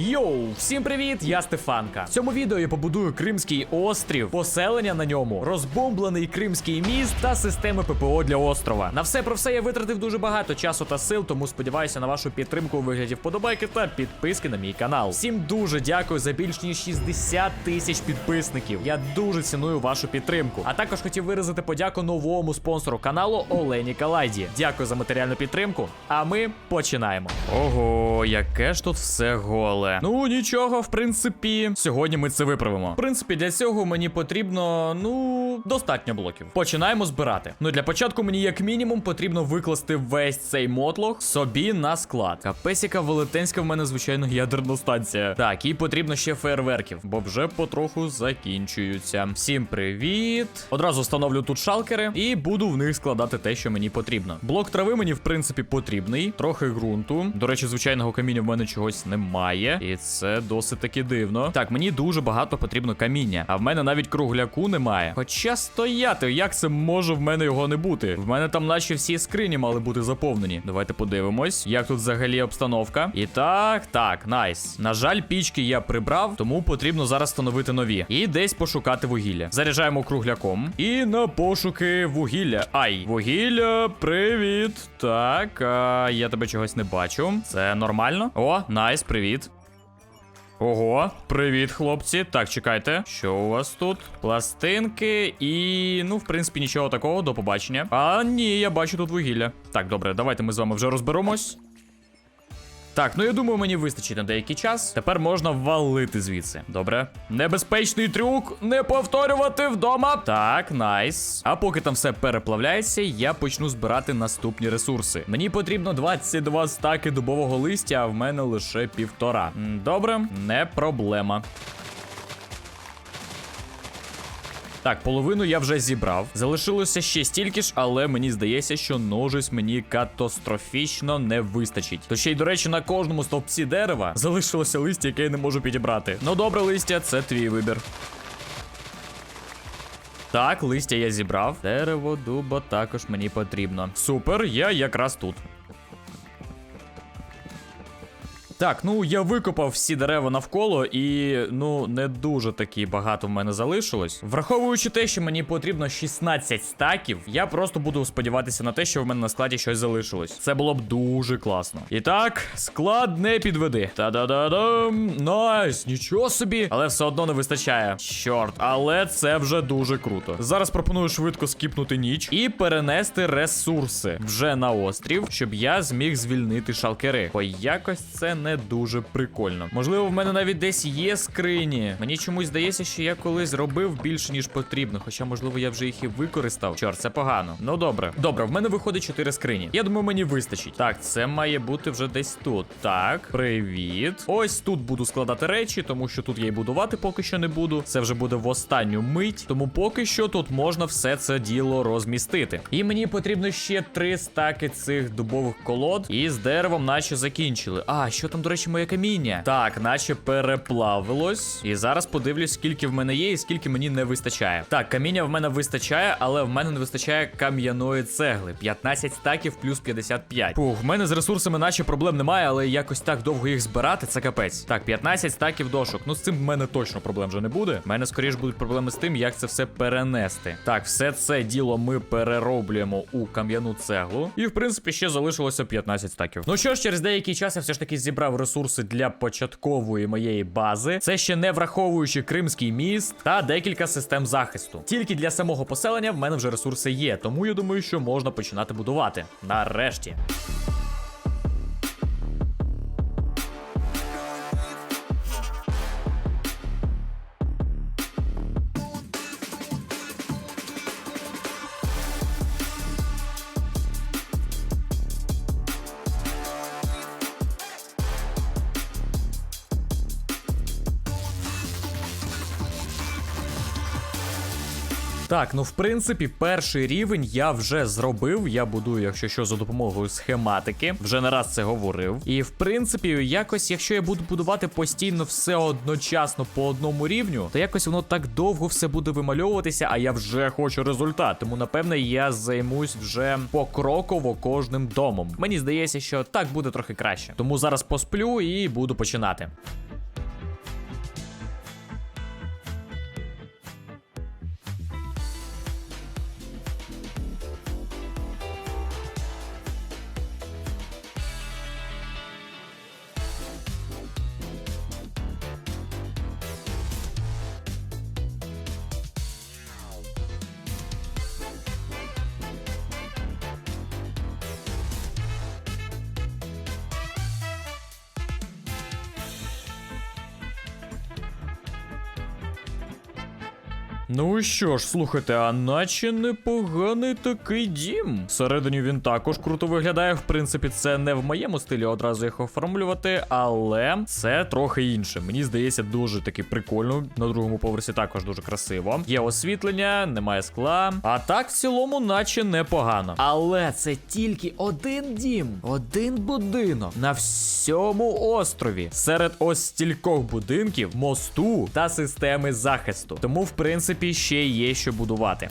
Йоу, всім привіт! Я Стефанка. В цьому відео я побудую Кримський острів, поселення на ньому, розбомблений Кримський міст та системи ППО для острова. На все про все я витратив дуже багато часу та сил, тому сподіваюся на вашу підтримку у вигляді вподобайки та підписки на мій канал. Всім дуже дякую за більш ніж 60 тисяч підписників. Я дуже ціную вашу підтримку. А також хотів виразити подяку новому спонсору каналу Олені Калайді. Дякую за матеріальну підтримку. А ми починаємо. Ого, яке ж тут все голе. Ну нічого, в принципі, сьогодні ми це виправимо. В принципі, для цього мені потрібно, ну, достатньо блоків. Починаємо збирати. Ну для початку мені, як мінімум, потрібно викласти весь цей мотлох собі на склад. Капесіка велетенська в мене, звичайно, ядерна станція. Так, і потрібно ще фейерверків, бо вже потроху закінчуються. Всім привіт! Одразу встановлю тут шалкери і буду в них складати те, що мені потрібно. Блок трави мені, в принципі, потрібний. Трохи ґрунту. До речі, звичайного каміння в мене чогось немає. І це досить таки дивно. Так, мені дуже багато потрібно каміння. А в мене навіть кругляку немає. Хоча стояти, як це може в мене його не бути? В мене там, наче всі скрині мали бути заповнені. Давайте подивимось, як тут взагалі обстановка. І так, так, найс. На жаль, пічки я прибрав, тому потрібно зараз встановити нові. І десь пошукати вугілля. Заряджаємо кругляком. І на пошуки вугілля. Ай, вугілля, привіт. Так, а, я тебе чогось не бачу. Це нормально? О, найс, привіт. Ого, привіт, хлопці. Так, чекайте, що у вас тут? Пластинки і. Ну, в принципі, нічого такого, до побачення. А, ні, я бачу тут вугілля. Так, добре, давайте ми з вами вже розберемось. Так, ну я думаю, мені вистачить на деякий час. Тепер можна валити звідси. Добре. Небезпечний трюк. Не повторювати вдома. Так, найс. А поки там все переплавляється, я почну збирати наступні ресурси. Мені потрібно 22 стаки дубового листя, а в мене лише півтора. Добре, не проблема. Так, половину я вже зібрав. Залишилося ще стільки ж, але мені здається, що ножиць мені катастрофічно не вистачить. То ще й, до речі, на кожному стовпці дерева залишилося листя, яке я не можу підібрати. Ну добре, листя, це твій вибір. Так, листя я зібрав. Дерево дуба також мені потрібно. Супер, я якраз тут. Так, ну я викопав всі дерева навколо, і ну не дуже таки багато в мене залишилось. Враховуючи те, що мені потрібно 16 стаків, я просто буду сподіватися на те, що в мене на складі щось залишилось. Це було б дуже класно. І так, склад не підведи. Та-да-да-дам. Найс, нічого собі. Але все одно не вистачає. Чорт, але це вже дуже круто. Зараз пропоную швидко скіпнути ніч і перенести ресурси вже на острів, щоб я зміг звільнити шалкери. Бо якось це не дуже прикольно. Можливо, в мене навіть десь є скрині. Мені чомусь здається, що я колись робив більше, ніж потрібно. Хоча, можливо, я вже їх і використав. Чорт, це погано. Ну добре. Добре, в мене виходить 4 скрині. Я думаю, мені вистачить. Так, це має бути вже десь тут. Так, привіт. Ось тут буду складати речі, тому що тут я і будувати поки що не буду. Це вже буде в останню мить. Тому поки що тут можна все це діло розмістити. І мені потрібно ще три стаки цих дубових колод. І з деревом, наче закінчили. А, що там, до речі, моє каміння? Так, наче переплавилось. І зараз подивлюсь, скільки в мене є і скільки мені не вистачає. Так, каміння в мене вистачає, але в мене не вистачає кам'яної цегли. 15 стаків плюс 55. Фух, в мене з ресурсами наче проблем немає, але якось так довго їх збирати, це капець. Так, 15 стаків дошок. Ну з цим в мене точно проблем вже не буде. В мене скоріш будуть проблеми з тим, як це все перенести. Так, все це діло ми перероблюємо у кам'яну цеглу. І в принципі ще залишилося 15 стаків. Ну що ж, через деякий час я все ж таки зібрав ресурси для початкової моєї бази. Це ще не враховуючи Кримський міст та декілька систем захисту. Тільки для самого поселення в мене вже ресурси є, тому я думаю, що можна починати будувати. Нарешті. Так, ну в принципі, перший рівень я вже зробив. Я будую, якщо що, за допомогою схематики. Вже не раз це говорив. І в принципі, якось, якщо я буду будувати постійно все одночасно по одному рівню, то якось воно так довго все буде вимальовуватися, а я вже хочу результат. Тому напевне я займусь вже покроково кожним домом. Мені здається, що так буде трохи краще. Тому зараз посплю і буду починати. Ну що ж, слухайте, а наче непоганий такий дім. Всередині він також круто виглядає. В принципі, це не в моєму стилі одразу їх оформлювати, але це трохи інше. Мені здається, дуже таки прикольно. На другому поверсі також дуже красиво. Є освітлення, немає скла. А так в цілому, наче непогано. Але це тільки один дім, один будинок на всьому острові. Серед ось стількох будинків, мосту та системи захисту. Тому, в принципі, ще є що будувати.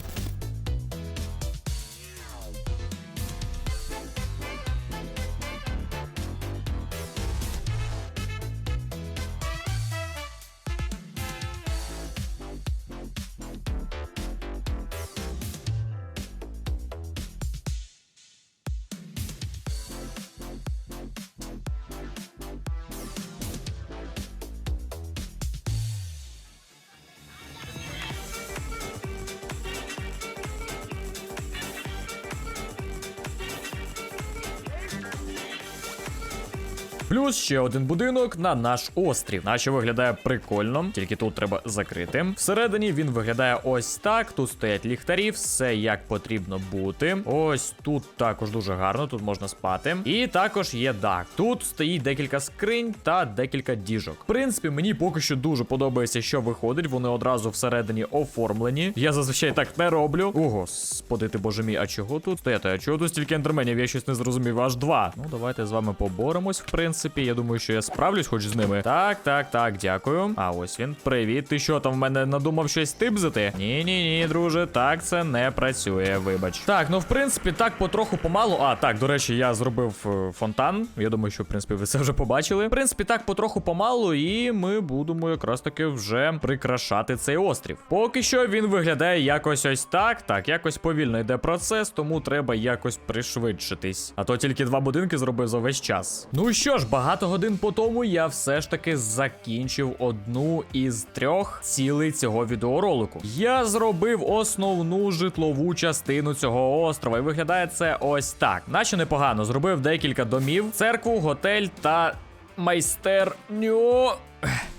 Плюс ще один будинок на наш острів, наче виглядає прикольно, тільки тут треба закрити. Всередині він виглядає ось так. Тут стоять ліхтарі, все як потрібно бути. Ось тут також дуже гарно, тут можна спати. І також є дах. Тут стоїть декілька скринь та декілька діжок. В принципі, мені поки що дуже подобається, що виходить. Вони одразу всередині оформлені. Я зазвичай так не роблю. О, господи ти боже мій, а чого тут стояти? А чого тут стільки ендерменів? Я щось не зрозумів. Аж два. Ну, давайте з вами поборемось, в принципі. Я думаю, що я справлюсь хоч з ними. Так, так, так, дякую. А ось він. Привіт. Ти що там в мене надумав щось типзити? Ні, ні, ні, друже, так це не працює. Вибач. Так, ну в принципі, так потроху помалу. А, так, до речі, я зробив е, фонтан. Я думаю, що в принципі ви це вже побачили. В принципі, так потроху помалу, і ми будемо якраз таки вже прикрашати цей острів. Поки що він виглядає якось ось так. Так, якось повільно йде процес, тому треба якось пришвидшитись. А то тільки два будинки зробив за весь час. Ну що ж, багато годин по тому я все ж таки закінчив одну із трьох цілей цього відеоролику. Я зробив основну житлову частину цього острова, і виглядає це ось так. Наче непогано. Зробив декілька домів, церкву, готель та майстерню.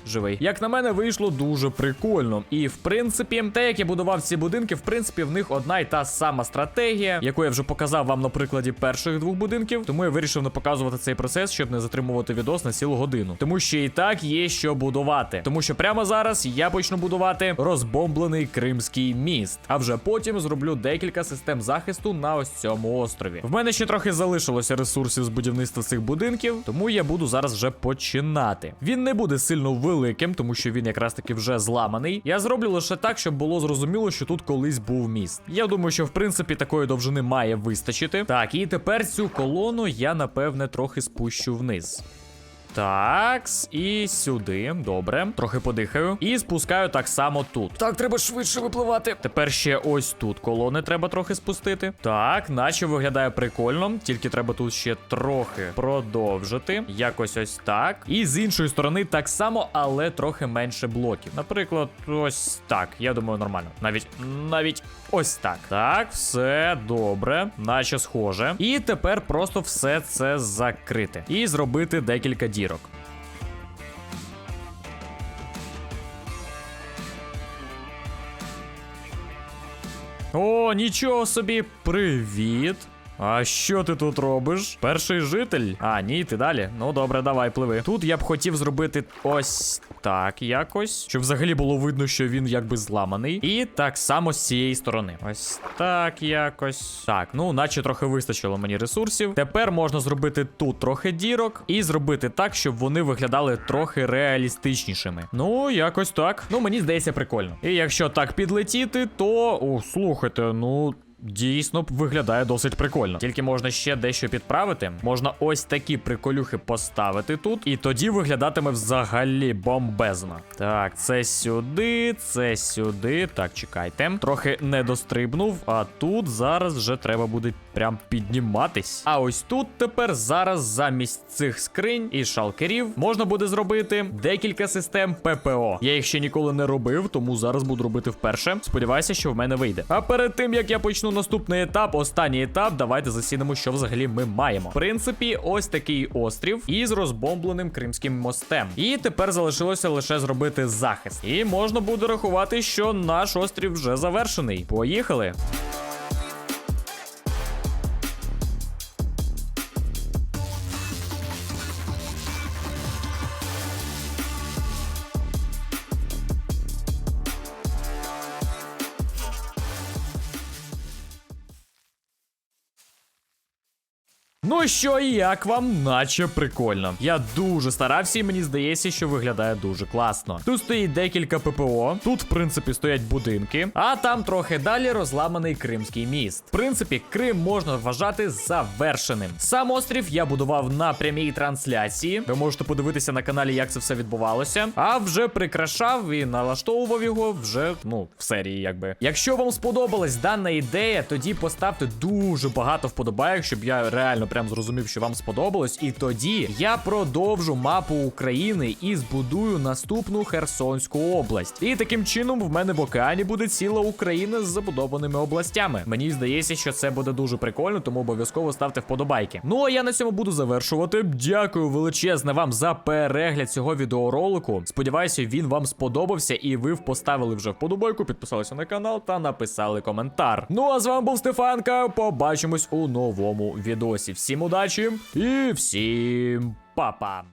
Живий. Як на мене, вийшло дуже прикольно. І в принципі, те, як я будував ці будинки, в принципі, в них одна й та сама стратегія, яку я вже показав вам на прикладі перших двох будинків. Тому я вирішив не показувати цей процес, щоб не затримувати відос на цілу годину. Тому що і так є що будувати. Тому що прямо зараз я почну будувати розбомблений Кримський міст. А вже потім зроблю декілька систем захисту на ось цьому острові. В мене ще трохи залишилося ресурсів з будівництва цих будинків, тому я буду зараз вже починати. Він не буде сильно великим, тому що він якраз таки вже зламаний. Я зроблю лише так, щоб було зрозуміло, що тут колись був міст. Я думаю, що в принципі такої довжини має вистачити. Так, і тепер цю колону я напевне трохи спущу вниз. Такс, і сюди. Добре. Трохи подихаю. І спускаю так само тут. Так, треба швидше випливати. Тепер ще ось тут колони треба трохи спустити. Так, наче виглядає прикольно. Тільки треба тут ще трохи продовжити. Якось ось так. І з іншої сторони так само, але трохи менше блоків. Наприклад, ось так. Я думаю, нормально. Навіть навіть ось так. Так, все добре, наче схоже. І тепер просто все це закрити. І зробити декілька дірок. О, нічого собі, привіт. А що ти тут робиш? Перший житель? А, ні, ти далі. Ну добре, давай, пливи. Тут я б хотів зробити ось так якось, щоб взагалі було видно, що він якби зламаний. І так само з цієї сторони. Ось так якось. Так, ну наче трохи вистачило мені ресурсів. Тепер можна зробити тут трохи дірок і зробити так, щоб вони виглядали трохи реалістичнішими. Ну, якось так. Ну, мені здається, прикольно. І якщо так підлетіти, то. О, слухайте, ну. Дійсно виглядає досить прикольно. Тільки можна ще дещо підправити. Можна ось такі приколюхи поставити тут, і тоді виглядатиме взагалі бомбезно. Так, це сюди, це сюди. Так, чекайте. Трохи не дострибнув, а тут зараз вже треба буде прям підніматись. А ось тут тепер зараз замість цих скринь і шалкерів можна буде зробити декілька систем ППО. Я їх ще ніколи не робив, тому зараз буду робити вперше. Сподіваюся, що в мене вийде. А перед тим як я почну наступний етап, останній етап, давайте засінемо, що взагалі ми маємо. В принципі, ось такий острів із розбомбленим кримським мостем. І тепер залишилося лише зробити захист. І можна буде рахувати, що наш острів вже завершений. Поїхали. Ну що, і як вам, наче прикольно. Я дуже старався, і мені здається, що виглядає дуже класно. Тут стоїть декілька ППО, тут, в принципі, стоять будинки, а там трохи далі розламаний Кримський міст. В принципі, Крим можна вважати завершеним. Сам острів я будував на прямій трансляції. Ви можете подивитися на каналі, як це все відбувалося. А вже прикрашав і налаштовував його вже ну в серії, якби. Якщо вам сподобалась дана ідея, тоді поставте дуже багато вподобайок, щоб я реально прям зрозумів, що вам сподобалось. І тоді я продовжу мапу України і збудую наступну Херсонську область. І таким чином в мене в океані буде ціла Україна з забудованими областями. Мені здається, що це буде дуже прикольно, тому обов'язково ставте вподобайки. Ну а я на цьому буду завершувати. Дякую величезне вам за перегляд цього відеоролику. Сподіваюся, він вам сподобався, і ви поставили вже вподобайку, підписалися на канал та написали коментар. Ну а з вами був Стефанка. Побачимось у новому відосі. Всім удачі і всім па-па!